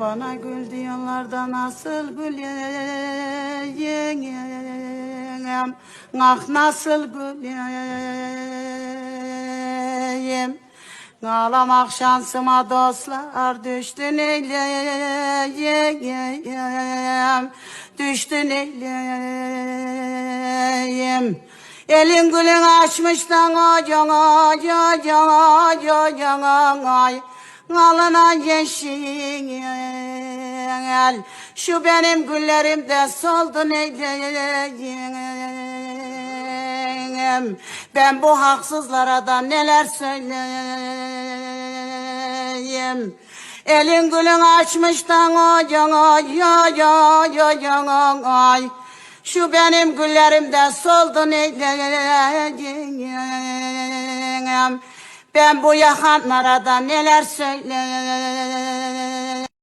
Bana gül diyorlar da nasıl güleyim Ah nasıl güleyim Ağlamak şansıma dostlar düştü neyleyim Düştü neyleyim Elin gülün açmıştan ocağına, ocağına, ocağına, ay. Alına yeşil, şu benim güllerim de soldu neyleyim. Ben bu haksızlara da neler söyleyeyim. Elin gülün açmıştan ocağına, ocağına, ocağına, ay. Şu benim güllerim de soldu neyleyim. Ben bu yakanlara da neler söyleyeyim.